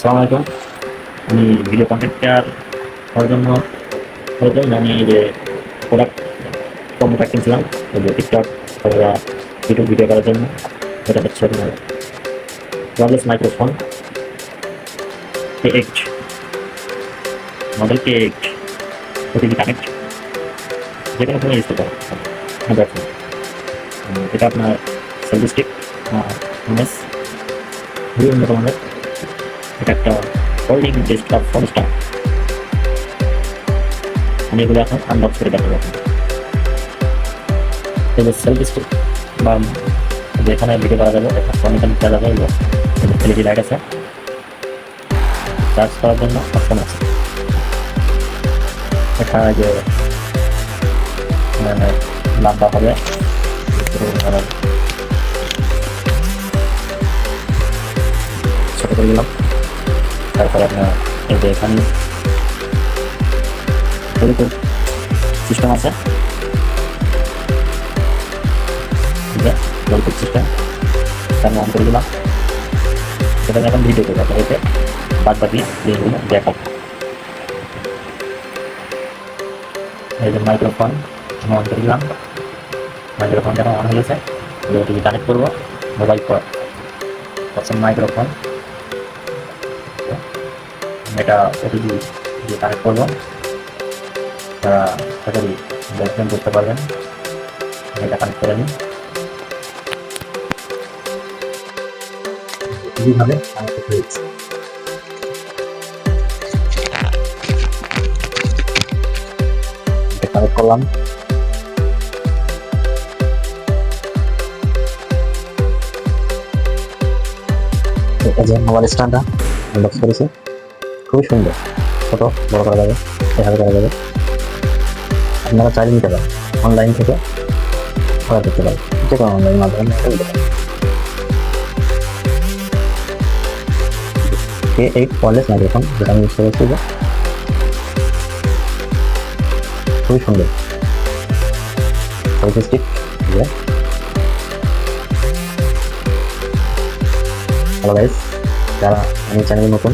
আসসালামু আলাইকুম। আমি ভিডিও কন্টেন্ট ক্রিয়েটার হওয়ার জন্য আমি যে প্রোডাক্ট কম্পিউটার কিনছিলাম। টিকটক অথবা ইউটিউব ভিডিও করার জন্য। এটা হচ্ছে আপনার wireless microphone eight model K eight OTG connect যে কোনো ফোনে ইউজ করতে পারেন। এটা আপনার সেলফি স্টিক এমএস বিভিন্ন ধরনের এটা একটা হোল্ডিং ডেস্কটপ ফোন স্টার আমি এগুলো এখন আনবক্স করে দেখাবো। যে সেলফি স্টিক বা যেখানে ভিডিও করা যাবে, এখানে ফোন এখানে দেওয়া যাবে এগুলো এলইডি লাইট আছে। চার্জ করার জন্য অপশন আছে। এখানে যে মানে লম্বা হবে। আর ছোট করে দিলাম। তারপরে আপনার এই যে এখানে সিস্টেম আছে। ব্লুটুথ সিস্টেম তার অন করে দিলাম। সেটা এখন ভিডিও করব আপনার এতে বাদ বাকি জিনিসগুলো দেখাবো। এই যে মাইক্রোফোন অন করে দিলাম। মাইক্রোফোন যখন অন হয়ে গেছে ওটিভি কানেক্ট করব। মোবাইল পর মাইক্রোফোন এটা ওটিভি দিয়ে কানেক্ট তারা সরাসরি দেখবেন বুঝতে পারবেন। এটা কানেক্ট করে নিন এইভাবে কানেক্ট হয়েছে। করলাম। এটা যে মোবাইল স্ট্যান্ডটা করেছি। খুবই সুন্দর। ছোটো, বড় করা যাবে, এভাবে করা যাবে। আপনারা চাইলে নিতে পারেন। অনলাইন থেকে অর্ডার করতে পারেন। যে কোনো অনলাইন মাধ্যমে নিতে পারেন। কে এইট ওয়ারলেস মাইক্রোফোন যেটা আমি ইউজ করেছি যে খুবই সুন্দর। স্টিক হ্যালো গাইস যারা আমি চ্যানেলে নতুন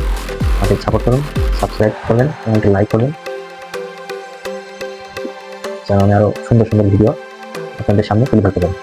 আমাকে সাপোর্ট করুন সাবস্ক্রাইব করবেন এবং লাইক করবেন। যেন আমি আরও সুন্দর সুন্দর ভিডিও আপনাদের সামনে তুলে ধরতে পারি।